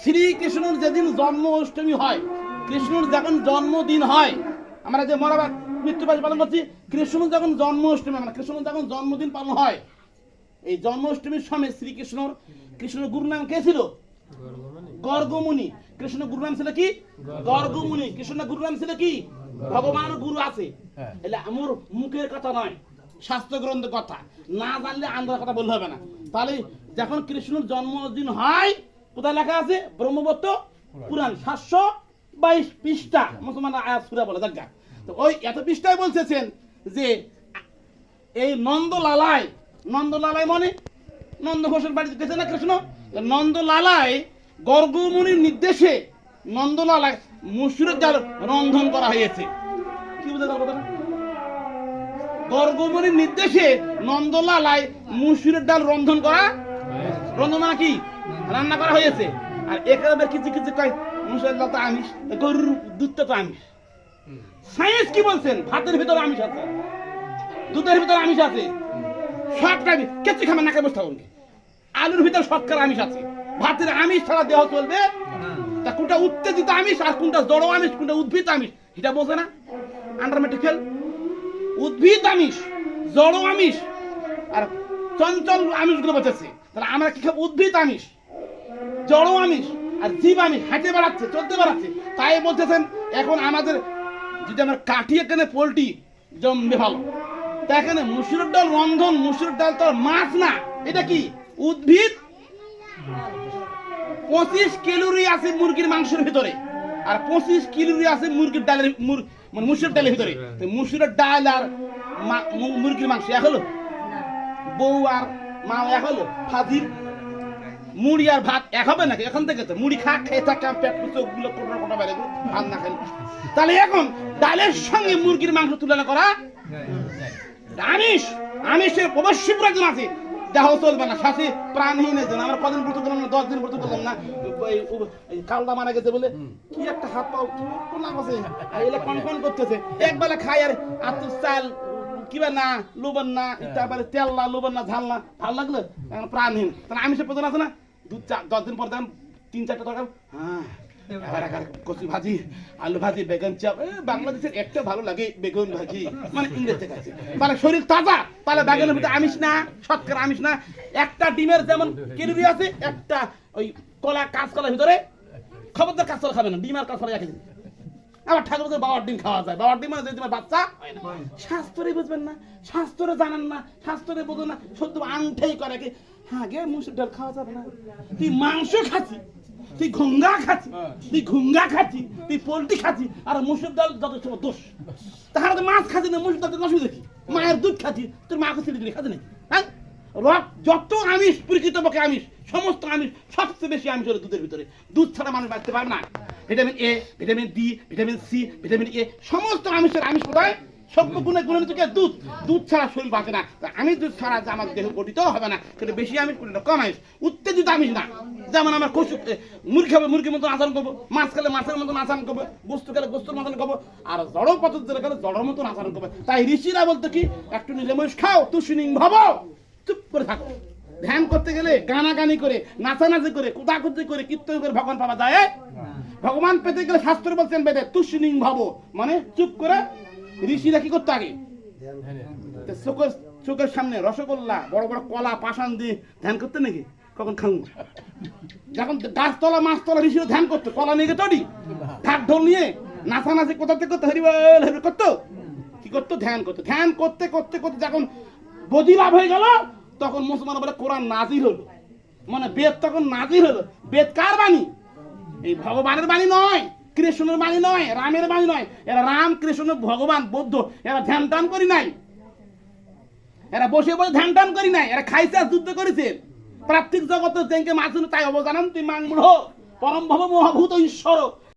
শ্রীকৃষ্ণর যেদিন জন্ম অষ্টমী হয় কৃষ্ণর যখন জন্মদিন হয় আমরা যে মরাবার মৃত্যুবাস পালন করছি কৃষ্ণ যখন জন্ম অষ্টমী মানে কৃষ্ণ যখন জন্মদিন পালন হয় এই জন্মাষ্টমীর সময় শ্রীকৃষ্ণর কৃষ্ণর গুরুর নাম কে ছিল? গর্গমুনি কৃষ্ণ গুরু নাম ছিল কি? গর্গমুনি কৃষ্ণ গুরু নাম ছিল কি? ভগবান গুরু আছে। এলে আমার মুখের কথা নয়। শাস্ত্র গ্রন্থের কথা। না জানলে আন্দার কথা বলতে হবে না। তাহলে যখন কৃষ্ণর জন্মদিন হয়, কোথায় লেখা আছে? ব্রহ্মবত্ত পুরাণ, সাতশো বাইশ পৃষ্ঠা। মুসলমান আয়াত সুরা বলে, দেখা তো ওই এত পৃষ্ঠায় বলতেছেন যে, এই নন্দলালায় নন্দলালায় মানে নন্দ ঘোষের বাড়িতে গেছে না কৃষ্ণ? নন্দলালায় গর্গমুনির নির্দেশে নন্দলালায় মুসুরের ডাল রন্ধন করা হয়েছে। কি বুঝতে পারব না নির্দেশে নন্দলালায় মুসুরের ডাল রন্ধন করা রন্ধন মানে কি? রান্না করা হয়েছে। আর এখানে কিছু কিছু কয়, মুসুরের ডাল তো আমিষ গরুর দুধটা তো আমিষ। সায়েন্স কি বলছেন? ভাতের ভিতরে আমিষ আছে। দুধের ভিতরে আমিষ আছে। সবটা কেচি খাবে নাকে বসে থাকুন। আলুর ভিতরে শতকরা আমিষ আছে। ভাতের আমিষ ছাড়া দেহ চলবে? তা কোনটা উত্তেজিত আমিষ আর কোনটা জড় আমিষ, কোনটা উদ্ভিদ আমিষ এটা বোঝে না। আন্ডার মেডিকেল উদ্ভিদ আমিষ, জড় আমিষ আর চঞ্চল আমিষগুলো বেঁচেছে তাহলে আমরা কি খাব? উদ্ভিদ আমিষ, জড় আমিষ আর জীব আমিষ। হাঁটে বেড়াচ্ছে, চলতে বেড়াচ্ছে। তাই বলতেছেন, এখন আমাদের যদি আমরা কাঠি, এখানে পোলট্রি জমবে ভালো। তা এখানে মুসুরের ডাল, রন্ধন, মুসুরের ডাল তো মাছ না। এটা কি? উদ্ভিদ? পঁচিশ ক্যালোরি আছে মুরগির মাংসের ভিতরে। আর পঁচিশ ক্যালোরি আছে মুরগির ডালের মানে মুসুরের ডালের ভিতরে। মুসুরের ডাল। আর মুরগির মাংস এক হলো? বউ আর মা এক হলো? ফাজিল? মুড়ি আর ভাত এক হবে নাকি এখন থেকে তো? মুড়ি খা খেয়ে থাকা পেট চোখগুলো কোটা কোটা বেড়ে ভাত না খেলে। তাহলে এখন ডালের সঙ্গে মুরগির মাংস তুলনা করা আমিষ। আমিষের অবশ্যই প্রয়োজন আছে। দেহ চলবে না শ্বাসে প্রাণহীন জন আমরা কদিন ব্রত করলাম না, দশ দিন ব্রত করলাম না। কালদা মারা গেছে বলে কি একটা হাত পাও, কি একটা নাম আছে? এগুলো কন কন করতেছে। একবেলা খাই আর আত্ম চাল কিবা না, লোবন না তারপরে তেল না, লোবন না, ঝাল না, ভালো লাগল? প্রাণহীন। তাহলে আমিষের প্রয়োজন আছে না? দু চার দশ দিন পর দাম তিন, চারটা টাকা হ্যাঁ। এবার একার কচু ভাজি, আলু ভাজি, বেগুন বাংলাদেশের একটা ভালো লাগে বেগুন ভাজি মানে তাহলে শরীর তাজা তাহলে বেগুনের ভিতরে আমিষ না, শতকরা আমিষ না। একটা ডিমের যেমন কিরবি আছে, একটা ওই কলা কাঁচকলার ভিতরে, খবরদার কাঁচকলা খাবে না, ডিম আর কাঁচকলা একই। আবার ঠাকুরদের বাবার ডিম খাওয়া যায়। বাবার ডিম মানে যদি তোমার বাচ্চা শাস্ত্রে বুঝবেন না শাস্ত্রে জানেন না শাস্ত্রে বোঝেন না, সত্য আংঠেই করে কি হ্যাঁ মুসুর ডাল খাওয়া যাবে না। তুই মাংস খাচ্ছি তুই ঘুঙ্গা খাচ্ছি তুই ঘুঙ্গা খাচ্ছি তুই পোলট্রি খাচ্ছি আর মুসুর ডাল যথেষ্ট দোষ। তাহলে তো মাছ খাচ্ছি না মুসুর ডাল তো অসুবিধা কি? মায়ের দুধ খাচ্ছি তোর মাকে ছেড়ে দিলে খাচ্ছি নাকি? হ্যাঁ? রক যত আমিষ প্রকৃতপক্ষে আমিষ সমস্ত আমিষ সবচেয়ে বেশি আমিষ হলো দুধের ভিতরে। দুধ ছাড়া মানুষ বাঁচতে পারে না। Vitamin A vitamin D vitamin C vitamin A সমস্ত আমিষের আমিষ কোথায় সব গুণে গুণে থেকে দুধ। দুধ ছাড়া শরীর বাঁচে না। তা আমিষ দুধ ছাড়া যে আমার দেহ গঠিত হবে না কিন্তু বেশি আমিষ করলে কম উত্তেজিত আমিষ না। যেমন আমার কচু মুরগি খাবে মুরগির মতন আচরণ করব। মাছ খেলে মাছের মতন আচরণ করব। গোস্ত খেলে গোস্তর মতন করব। আর জড় পদ্ধতি খেলে জড়ের মতন আচরণ করবে। তাই ঋষিরা বলতো কি একটু নিরামিষ খাও তুষিনিং ভাব। চুপ করে থাকো। ধ্যান করতে গেলে গানাগানি করে নাচানাচি করে কুদাকুতি করে কীর্তন করে ভগবান পাওয়া যায় ভগবান পেতে গেলে শাস্ত্র বলছেন বেদে তুষিনিং ভাব। মানে চুপ করে ঋষিরা কি করতো আগে? চোখের চোখের সামনে রসগোল্লা বড় বড় কলা পাষাণ দিয়ে ধ্যান করতে নাকি? কখন খাব যখন গাছতলা মাছতলা ঋষিরা ধ্যান করতো কলা নিয়ে গেতো ঢাক ঢোল নিয়ে নাচানাচি কোথা থেকে করতো? হরিবল হরি করতো? কি করতো? ধ্যান করতো। ধ্যান করতে করতে করতে যখন বদি লাভ হয়ে গেল তখন মুসলমান বলে কোরআন নাজির হলো। মানে বেদ তখন নাজির হলো। বেদ কার বাণী? এই ভগবানের বাণী নয়। কৃষ্ণের বাণী নয়, রামের বাণী নয়। এরা রাম, কৃষ্ণ, ভগবান, বৌদ্ধ, এরা ধ্যান টান করি নাই। এরা বসে বসে ধ্যান টান করি নাই। এরা খাইছে আর যুদ্ধ করেছে। প্রাপ্তিক জগত যেঙ্কে মাসুল তাই অবদান তুই মাংমূঢ় পরম ভব মহাভূত ঈশ্বর।